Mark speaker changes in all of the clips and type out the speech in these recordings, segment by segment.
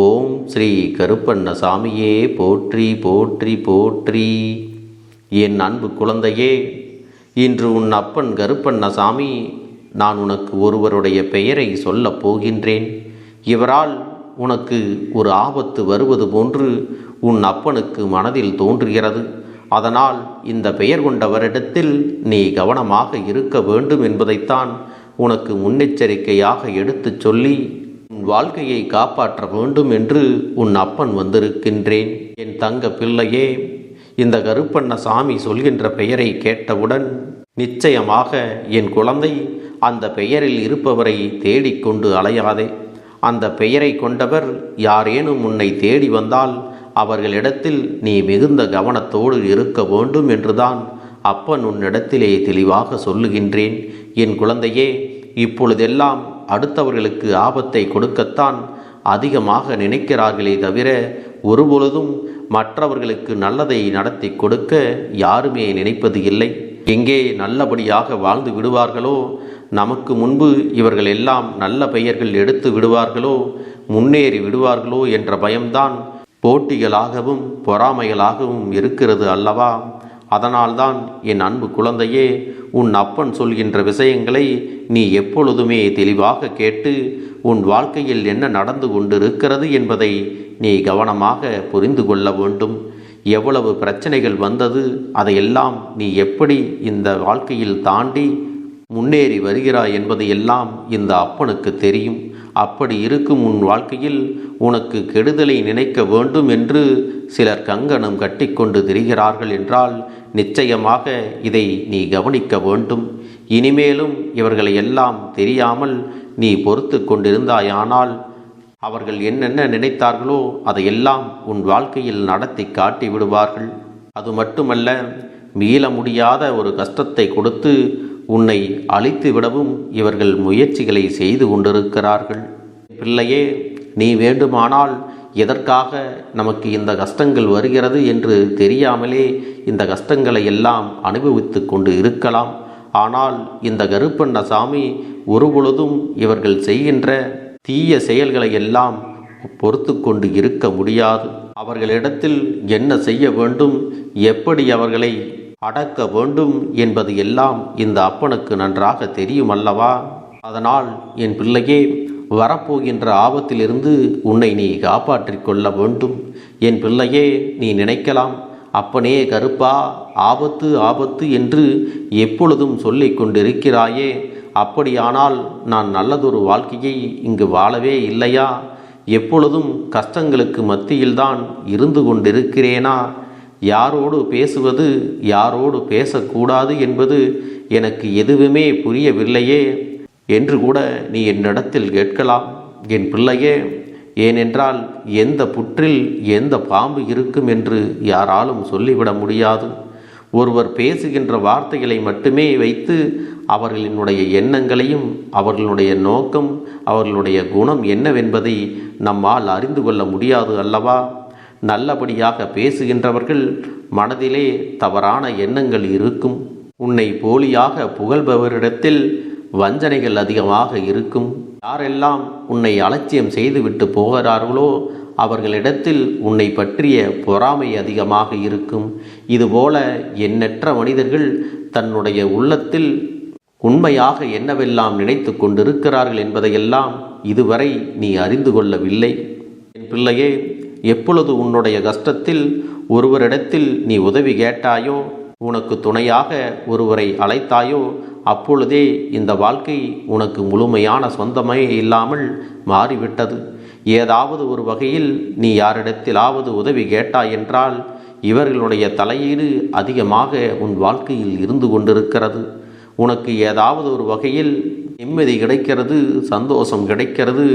Speaker 1: ஓம் ஸ்ரீ கருப்பண்ணசாமியே போற்றி போற்றி போற்றி. என் அன்பு குழந்தையே இன்று உன் அப்பன் கருப்பண்ணசாமி நான் உனக்கு ஒருவருடைய பெயரை சொல்லப் போகின்றேன். இவரால் உனக்கு ஒரு ஆபத்து வருவது போன்று உன் அப்பனுக்கு மனதில் தோன்றுகிறது. அதனால் இந்த பெயர் கொண்டவரிடத்தில் நீ கவனமாக இருக்க வேண்டும் என்பதைத்தான் உனக்கு முன்னெச்சரிக்கையாக எடுத்துச் சொல்லி உன் வாழ்க்கையை காப்பாற்ற வேண்டும் என்று உன் அப்பன் வந்திருக்கின்றேன். என் தங்க பிள்ளையே இந்த கருப்பண்ண சாமி சொல்கின்ற பெயரை கேட்டவுடன் நிச்சயமாக என் குழந்தை அந்த பெயரில் இருப்பவரை தேடிக்கொண்டு அலையாதே. அந்த பெயரை கொண்டவர் யாரேனும் உன்னை தேடி வந்தால் அவர்களிடத்தில் நீ மிகுந்த கவனத்தோடு இருக்க வேண்டும் என்றுதான் அப்பன் உன்னிடத்திலே தெளிவாக சொல்லுகின்றேன். என் குழந்தையே இப்பொழுதெல்லாம் அடுத்தவர்களுக்கு ஆபத்தை கொடுக்கத்தான் அதிகமாக நினைக்கிறார்களே தவிர ஒருபொழுதும் மற்றவர்களுக்கு நல்லதை நடத்தி கொடுக்க யாருமே நினைப்பது இல்லை. எங்கே நல்லபடியாக வாழ்ந்து விடுவார்களோ நமக்கு முன்பு இவர்கள் எல்லாம் நல்ல பெயர்கள் எடுத்து விடுவார்களோ முன்னேறி விடுவார்களோ என்ற பயம்தான் போட்டிகளாகவும் பொறாமைகளாகவும் இருக்கிறது அல்லவா? அதனால்தான் என் அன்பு குழந்தையே உன் அப்பன் சொல்கின்ற விஷயங்களை நீ எப்பொழுதுமே தெளிவாக கேட்டு உன் வாழ்க்கையில் என்ன நடந்து கொண்டிருக்கிறது என்பதை நீ கவனமாக புரிந்து கொள்ள வேண்டும். எவ்வளவு பிரச்சனைகள் வந்தது அதையெல்லாம் நீ எப்படி இந்த வாழ்க்கையில் தாண்டி முன்னேறி வருகிறாய் என்பது எல்லாம் இந்த அப்பனுக்கு தெரியும். அப்படி இருக்கும் உன் வாழ்க்கையில் உனக்கு கெடுதலை நினைக்க வேண்டும் என்று சிலர் கங்கணம் கட்டிக்கொண்டு திரிகிறார்கள் என்றால் நிச்சயமாக இதை நீ கவனிக்க வேண்டும். இனிமேலும் இவர்களை எல்லாம் தெரியாமல் நீ பொறுத்து கொண்டிருந்தாயானால் அவர்கள் என்னென்ன நினைத்தார்களோ அதையெல்லாம் உன் வாழ்க்கையில் நடத்தி காட்டி விடுவார்கள். அது மட்டுமல்ல மீள முடியாத ஒரு கஷ்டத்தை கொடுத்து உன்னை அழித்து விடவும் இவர்கள் முயற்சிகளை செய்து கொண்டிருக்கிறார்கள். பிள்ளையே நீ வேண்டுமானால் எதற்காக நமக்கு இந்த கஷ்டங்கள் வருகிறது என்று தெரியாமலே இந்த கஷ்டங்களை எல்லாம் அனுபவித்து கொண்டு இருக்கலாம். ஆனால் இந்த கருப்பண்ண சாமி ஒருபொழுதும் இவர்கள் செய்கின்ற தீய செயல்களை எல்லாம் பொறுத்து கொண்டு இருக்க முடியாது. அவர்களிடத்தில் என்ன செய்ய வேண்டும் எப்படி அவர்களை அடக்க வேண்டும் என்பது எல்லாம் இந்த அப்பனுக்கு நன்றாக தெரியும் அல்லவா? அதனால் என் பிள்ளையே வரப்போகின்ற ஆபத்திலிருந்து உன்னை நீ காப்பாற்றிக் கொள்ள வேண்டும். என் பிள்ளையே நீ நினைக்கலாம். அப்பனே கருப்பா ஆபத்து ஆபத்து என்று எப்பொழுதும் சொல்லிக் கொண்டிருக்கிறாயே. அப்படியானால் நான் நல்லதொரு வாழ்க்கையை இங்கு வாழவே இல்லையா? எப்பொழுதும் கஷ்டங்களுக்கு மத்தியில்தான் இருந்து கொண்டிருக்கிறேனா? யாரோடு பேசுவது யாரோடு பேசக்கூடாது என்பது எனக்கு எதுவுமே புரியவில்லையே. என்று கூட நீ என்னிடத்தில் கேட்கலாம். என் பிள்ளையே ஏனென்றால் எந்த புற்றில் எந்த பாம்பு இருக்கும் என்று யாராலும் சொல்லிவிட முடியாது. ஒருவர் பேசுகின்ற வார்த்தைகளை மட்டுமே வைத்து அவர்களினுடைய எண்ணங்களையும் அவர்களுடைய நோக்கம் அவர்களுடைய குணம் என்னவென்பதை நம்மால் அறிந்து கொள்ள முடியாது அல்லவா? நல்லபடியாக பேசுகின்றவர்கள் மனதிலே தவறான எண்ணங்கள் இருக்கும். உன்னை போலியாக புகழ்பவரிடத்தில் வஞ்சனைகள் அதிகமாக இருக்கும். யாரெல்லாம் உன்னை அலட்சியம் செய்துவிட்டு போகிறார்களோ அவர்களிடத்தில் உன்னை பற்றிய பொறாமை அதிகமாக இருக்கும். இதுபோல எண்ணற்ற மனிதர்கள் தன்னுடைய உள்ளத்தில் உண்மையாக என்னவெல்லாம் நினைத்து கொண்டிருக்கிறார்கள் என்பதையெல்லாம் இதுவரை நீ அறிந்து கொள்ளவில்லை. என் பிள்ளையே எப்பொழுது உன்னுடைய கஷ்டத்தில் ஒருவரிடத்தில் நீ உதவி கேட்டாயோ உனக்கு துணையாக ஒருவரை அழைத்தாயோ அப்பொழுதே இந்த வாழ்க்கை உனக்கு முழுமையான சொந்தமே இல்லாமல் மாறிவிட்டது. ஏதாவது ஒரு வகையில் நீ யாரிடத்திலாவது உதவி கேட்டாய் என்றால் இவர்களுடைய தலையீடு அதிகமாக உன் வாழ்க்கையில் இருந்து கொண்டிருக்கிறது. உனக்கு ஏதாவது ஒரு வகையில் நிம்மதி கிடைக்கிறது சந்தோஷம் கிடைக்கிறது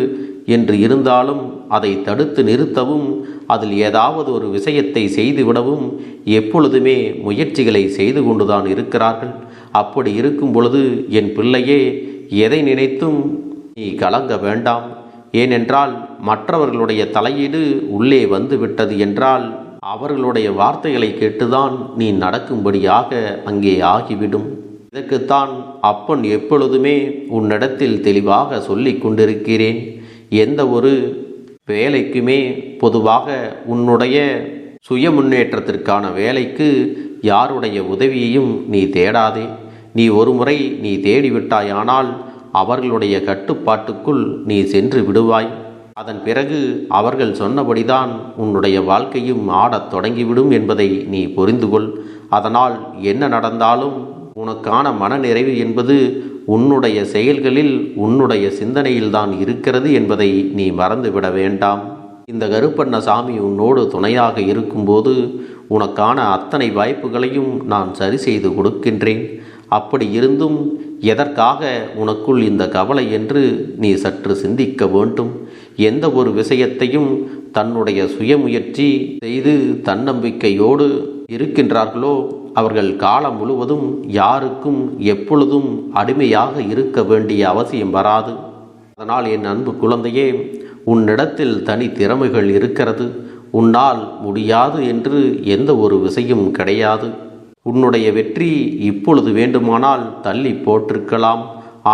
Speaker 1: என்று இருந்தாலும் அதை தடுத்து நிறுத்தவும் அதில் ஏதாவது ஒரு விஷயத்தை செய்துவிடவும் எப்பொழுதுமே முயற்சிகளை செய்து கொண்டுதான் இருக்கிறார்கள். அப்படி இருக்கும் பொழுது என் பிள்ளையே எதை நினைத்தும் நீ கலங்க வேண்டாம். ஏனென்றால் மற்றவர்களுடைய தலையீடு உள்ளே வந்துவிட்டது என்றால் அவர்களுடைய வார்த்தைகளை கேட்டுதான் நீ நடக்கும்படியாக அங்கே ஆகிவிடும். இதற்குத்தான் அப்பன் எப்பொழுதுமே உன்னிடத்தில் தெளிவாக சொல்லிக் கொண்டிருக்கிறேன். எந்த ஒரு வேலைக்குமே பொதுவாக உன்னுடைய சுய முன்னேற்றத்திற்கான வேலைக்கு யாருடைய உதவியையும் நீ தேடாதே. நீ ஒருமுறை நீ தேடிவிட்டாயானால் அவர்களுடைய கட்டுப்பாட்டுக்குள் நீ சென்று விடுவாய். அதன் பிறகு அவர்கள் சொன்னபடிதான் உன்னுடைய வாழ்க்கையும் ஆடத் தொடங்கிவிடும் என்பதை நீ புரிந்து கொள் அதனால் என்ன நடந்தாலும் உனக்கான மனநிறைவு என்பது உன்னுடைய செயல்களில் உன்னுடைய சிந்தனையில்தான் இருக்கிறது என்பதை நீ மறந்துவிட வேண்டாம். இந்த கருப்பண்ண சாமி உன்னோடு துணையாக இருக்கும்போது உனக்கான அத்தனை வாய்ப்புகளையும் நான் சரி செய்து கொடுக்கின்றேன். அப்படி இருந்தும் எதற்காக உனக்குள் இந்த கவலை என்று நீ சற்று சிந்திக்க வேண்டும். எந்த ஒரு விஷயத்தையும் தன்னுடைய சுயமுயற்சி செய்து தன்னம்பிக்கையோடு இருக்கின்றார்களோ அவர்கள் காலம் முழுவதும் யாருக்கும் எப்பொழுதும் அடிமையாக இருக்க வேண்டிய அவசியம் வராது. அதனால் என் அன்பு குழந்தையே உன்னிடத்தில் தனி திறமைகள் இருக்கிறது. உன்னால் முடியாது என்று எந்த ஒரு விஷயம் கிடையாது. உன்னுடைய வெற்றி இப்பொழுது வேண்டுமானால் தள்ளி போட்டிருக்கலாம்.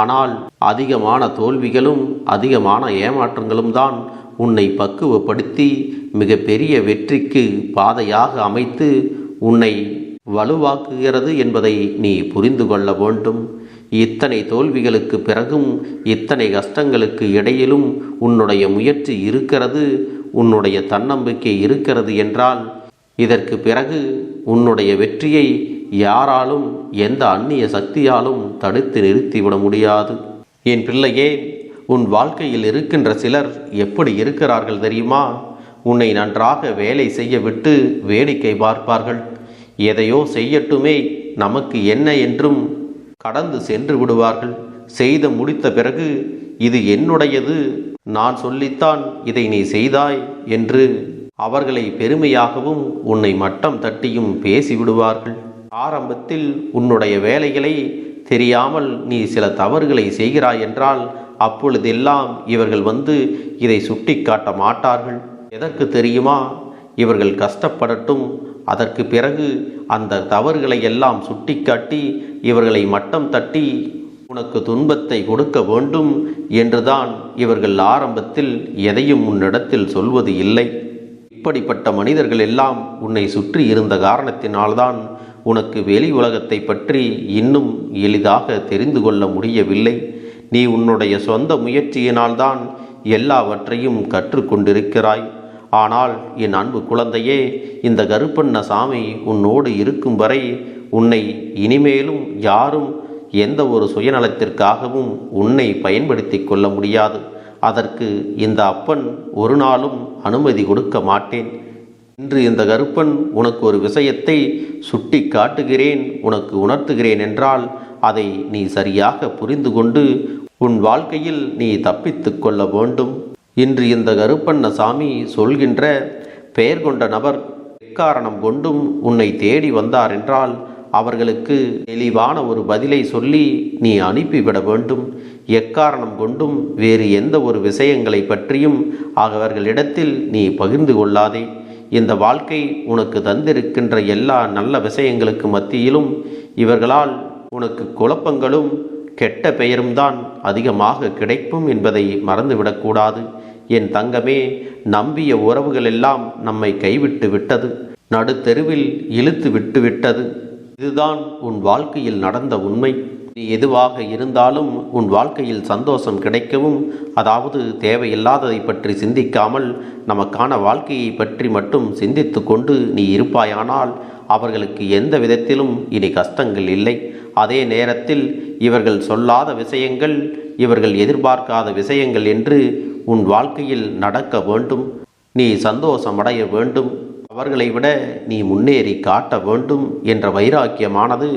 Speaker 1: ஆனால் அதிகமான தோல்விகளும் அதிகமான ஏமாற்றங்களும் தான் உன்னை பக்குவப்படுத்தி மிகப்பெரிய வெற்றிக்கு பாதையாக அமைத்து உன்னை வலுவாக்குகிறது என்பதை நீ புரிந்து கொள்ள வேண்டும். இத்தனை தோல்விகளுக்கு பிறகும் இத்தனை கஷ்டங்களுக்கு இடையிலும் உன்னுடைய முயற்சி இருக்கிறது உன்னுடைய தன்னம்பிக்கை இருக்கிறது என்றால் இதற்கு பிறகு உன்னுடைய வெற்றியை யாராலும் எந்த அந்நிய சக்தியாலும் தடுத்து நிறுத்திவிட முடியாது. என் பிள்ளையே உன் வாழ்க்கையில் இருக்கின்ற சிலர் எப்படி இருக்கிறார்கள் தெரியுமா? உன்னை நன்றாக வேலை செய்ய விட்டு வேடிக்கை பார்ப்பார்கள். எதையோ செய்யட்டுமே நமக்கு என்ன என்றும் கடந்து சென்று விடுவார்கள். செய்து முடித்த பிறகு இது என்னுடையது? நான் சொல்லித்தான் இதை நீ செய்தாய் என்று அவர்களை பெருமையாகவும் உன்னை மட்டம் தட்டியும் பேசிவிடுவார்கள். ஆரம்பத்தில் உன்னுடைய வேலைகளை தெரியாமல் நீ சில தவறுகளை செய்கிறாய் என்றால் அப்பொழுதெல்லாம் இவர்கள் வந்து இதை சுட்டிக்காட்ட மாட்டார்கள். எதற்கு தெரியுமா? இவர்கள் கஷ்டப்படட்டும் அதற்கு பிறகு அந்த தவறுகளை எல்லாம் சுட்டிக்காட்டி இவர்களை மட்டம் தட்டி உனக்கு துன்பத்தை கொடுக்க வேண்டும் என்றுதான் இவர்கள் ஆரம்பத்தில் எதையும் உன்னிடத்தில் சொல்வது இல்லை. இப்படிப்பட்ட மனிதர்கள் எல்லாம் உன்னை சுற்றி இருந்த காரணத்தினால்தான் உனக்கு வெளி உலகத்தை பற்றி இன்னும் எளிதாக தெரிந்து கொள்ள முடியவில்லை. நீ உன்னுடைய சொந்த முயற்சியினால்தான் எல்லாவற்றையும் கற்றுக்கொண்டிருக்கிறாய் ஆனால் என் அன்பு குழந்தையே இந்த கருப்பண்ண சாமி உன்னோடு இருக்கும் வரை உன்னை இனிமேலும் யாரும் எந்த ஒரு சுயநலத்திற்காகவும் உன்னை பயன்படுத்தி கொள்ள முடியாது. அதற்கு இந்த அப்பன் ஒரு நாளும் அனுமதி கொடுக்க மாட்டேன். இன்று இந்த கருப்பன் உனக்கு ஒரு விஷயத்தை சுட்டி காட்டுகிறேன் உனக்கு உணர்த்துகிறேன் என்றால் அதை நீ சரியாக புரிந்து கொண்டு உன் வாழ்க்கையில் நீ தப்பித்து கொள்ள வேண்டும். இன்று இந்த கருப்பண்ண சாமி சொல்கின்ற பெயர் கொண்ட நபர் எக்காரணம் கொண்டும் உன்னை தேடி வந்தார் என்றால் அவர்களுக்கு தெளிவான ஒரு பதிலை சொல்லி நீ அனுப்பிவிட வேண்டும். எக்காரணம் கொண்டும் வேறு எந்த ஒரு விஷயங்களை பற்றியும் அவர்களிடத்தில் நீ பகிர்ந்து கொள்ளாதே. இந்த வாழ்க்கை உனக்கு தந்திருக்கின்ற எல்லா நல்ல விஷயங்களுக்கு மத்தியிலும் இவர்களால் உனக்கு குழப்பங்களும் கெட்ட பெயரும் தான் அதிகமாக கிடைக்கும் என்பதை மறந்துவிடக்கூடாது. என் தங்கமே நம்பிய உறவுகள் எல்லாம் நம்மை கைவிட்டு விட்டது. நடுத்தெருவில் இழுத்து விட்டு விட்டது. இதுதான் உன் வாழ்க்கையில் நடந்த உண்மை. நீ எதுவாக இருந்தாலும் உன் வாழ்க்கையில் சந்தோஷம் கிடைக்கவும் அதாவது தேவையில்லாததை பற்றி சிந்திக்காமல் நமக்கான வாழ்க்கையை பற்றி மட்டும் சிந்தித்து கொண்டு நீ இருப்பாயானால் அவர்களுக்கு எந்த விதத்திலும் இனி கஷ்டங்கள் இல்லை. அதே நேரத்தில் இவர்கள் சொல்லாத விஷயங்கள் இவர்கள் எதிர்பார்க்காத விஷயங்கள் என்று உன் வாழ்க்கையில் நடக்க வேண்டும். நீ சந்தோஷமடைய வேண்டும். அவர்களை விட நீ முன்னேறி காட்ட வேண்டும் என்ற வைராக்கியமானது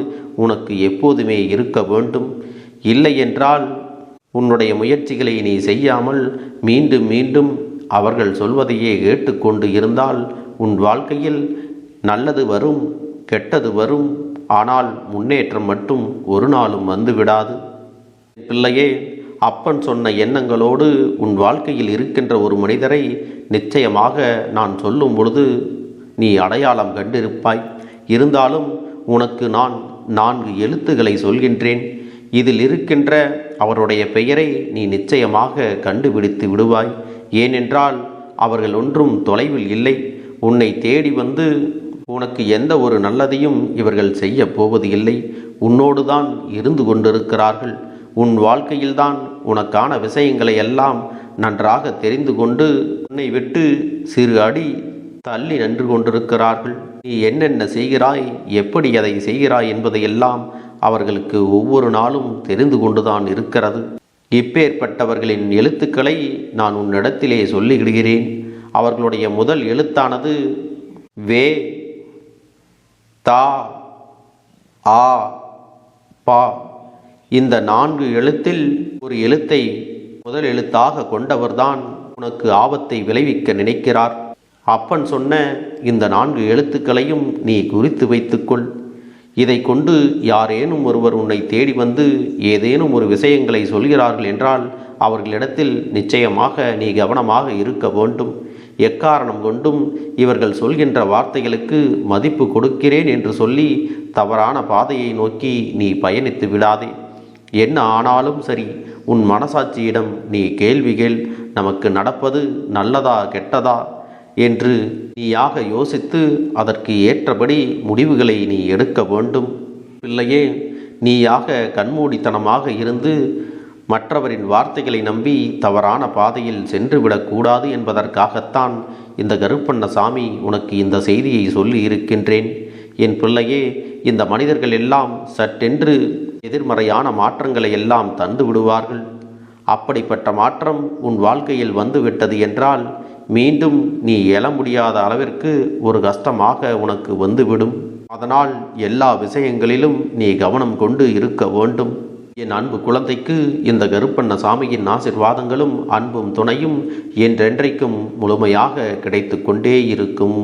Speaker 1: உனக்கு எப்போதுமே இருக்க வேண்டும். இல்லை என்றால் உன்னுடைய முயற்சிகளை நீ செய்யாமல் மீண்டும் மீண்டும் அவர்கள் சொல்வதையே கேட்டுக்கொண்டு இருந்தால் உன் வாழ்க்கையில் நல்லது வரும் கெட்டது வரும். ஆனால் முன்னேற்றம் மட்டும் ஒரு நாளும் வந்துவிடாது. பிள்ளையே அப்பன் சொன்ன எண்ணங்களோடு உன் வாழ்க்கையில் இருக்கின்ற ஒரு மனிதரை நிச்சயமாக நான் சொல்லும் பொழுது நீ அடையாளம் கண்டிருப்பாய். இருந்தாலும் உனக்கு நான் நான்கு எழுத்துக்களை சொல்கின்றேன். இதில் இருக்கின்ற அவருடைய பெயரை நீ நிச்சயமாக கண்டுபிடித்து விடுவாய். ஏனென்றால் அவர்கள் ஒன்றும் தொலைவில் இல்லை. உன்னை தேடி வந்து உனக்கு எந்த ஒரு நல்லதையும் இவர்கள் செய்ய போவது இல்லை உன்னோடு தான் இருந்து கொண்டிருக்கிறார்கள். உன் வாழ்க்கையில்தான் உனக்கான விஷயங்களை எல்லாம் நன்றாக தெரிந்து கொண்டு உன்னை விட்டு சிறு அடி தள்ளி நின்று கொண்டிருக்கிறார்கள். நீ என்னென்ன செய்கிறாய் எப்படி அதை செய்கிறாய் என்பதையெல்லாம் அவர்களுக்கு ஒவ்வொரு நாளும் தெரிந்து கொண்டுதான் இருக்கிறது. இப்பேற்பட்டவர்களின் எழுத்துக்களை நான் உன்னிடத்திலே சொல்லிவிடுகிறேன். அவர்களுடைய முதல் எழுத்தானது வே தா ஆ பா. இந்த நான்கு எழுத்தில் ஒரு எழுத்தை முதல் எழுத்தாக கொண்டவர்தான் உனக்கு ஆபத்தை விளைவிக்க நினைக்கிறார். அப்பன் சொன்ன இந்த நான்கு எழுத்துக்களையும் நீ குறித்து வைத்துக்கொள். இதை கொண்டு யாரேனும் ஒருவர் உன்னை தேடி வந்து ஏதேனும் ஒரு விஷயங்களை சொல்கிறார்கள் என்றால் அவர்களிடத்தில் நிச்சயமாக நீ கவனமாக இருக்க வேண்டும். எக்காரணம் கொண்டும் இவர்கள் சொல்கின்ற வார்த்தைகளுக்கு மதிப்பு கொடுக்கிறேன் என்று சொல்லி தவறான பாதையை நோக்கி நீ பயணித்து விடாதே. என்ன ஆனாலும் சரி உன் மனசாட்சியிடம் நீ கேள்விகள் நமக்கு நடப்பது நல்லதா கெட்டதா என்று நீயாக யோசித்து அதற்கு ஏற்றபடி முடிவுகளை நீ எடுக்க வேண்டும். பிள்ளையே நீயாக கண்மூடித்தனமாக இருந்து மற்றவரின் வார்த்தைகளை நம்பி தவறான பாதையில் சென்றுவிடக்கூடாது என்பதற்காகத்தான் இந்த கருப்பண்ணசாமி உனக்கு இந்த செய்தியை சொல்லி இருக்கின்றேன். என் பிள்ளையே இந்த மனிதர்கள் எல்லாம் சட்டென்று எதிர்மறையான மாற்றங்களை எல்லாம் தந்து விடுவார்கள். அப்படிப்பட்ட மாற்றம் உன் வாழ்க்கையில் வந்துவிட்டது என்றால் மீண்டும் நீ எழ முடியாத அளவிற்கு ஒரு கஷ்டமாக உனக்கு வந்துவிடும். அதனால் எல்லா விஷயங்களிலும் நீ கவனம் கொண்டு இருக்க வேண்டும். என் அன்பு குழந்தைக்கு இந்த கருப்பண்ண சாமியின் ஆசிர்வாதங்களும் அன்பும் துணையும் என்றென்றைக்கும் முழுமையாக கிடைத்து கொண்டே இருக்கும்.